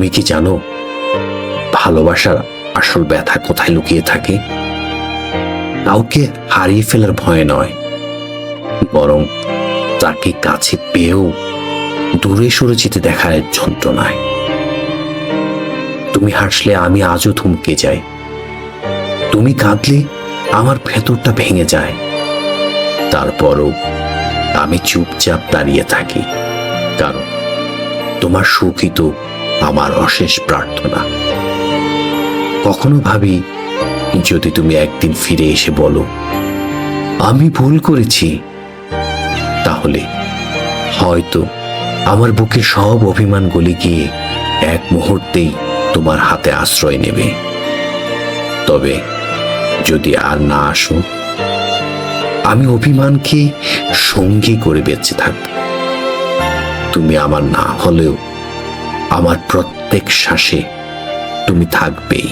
তুমি কি জানো, ভালোবাসার আসল ব্যথা কোথায় লুকিয়ে থাকে? কাউকে হারিয়ে ফেলার ভয় নয়, বরং তাকে কাছে পেয়েও দূরে সরে যেতে দেখার যন্ত্রণায়। তুমি হাসলে আমি আজও থমকে যাই। তুমি কাঁদলে আমার ভেতরটা ভেঙে যায়। তারপরও আমি চুপচাপ দাঁড়িয়ে থাকি, কারণ তোমার সুখই তো আমার অশেষ প্রার্থনা। কখনো ভাবি, যদি তুমি একদিন ফিরে এসে বলো, আমি ভুল করেছি, তাহলে হয়তো আমার বুকের সব অভিমান গলে গিয়ে এক মুহূর্তেই তোমার হাতে আশ্রয় নেবে। তবে যদি আর না আসো, আমি অভিমানকে সঙ্গী করে বেঁচে থাকব। তুমি আমার না হলেও আমার প্রত্যেক শ্বাসে তুমি থাকবেই।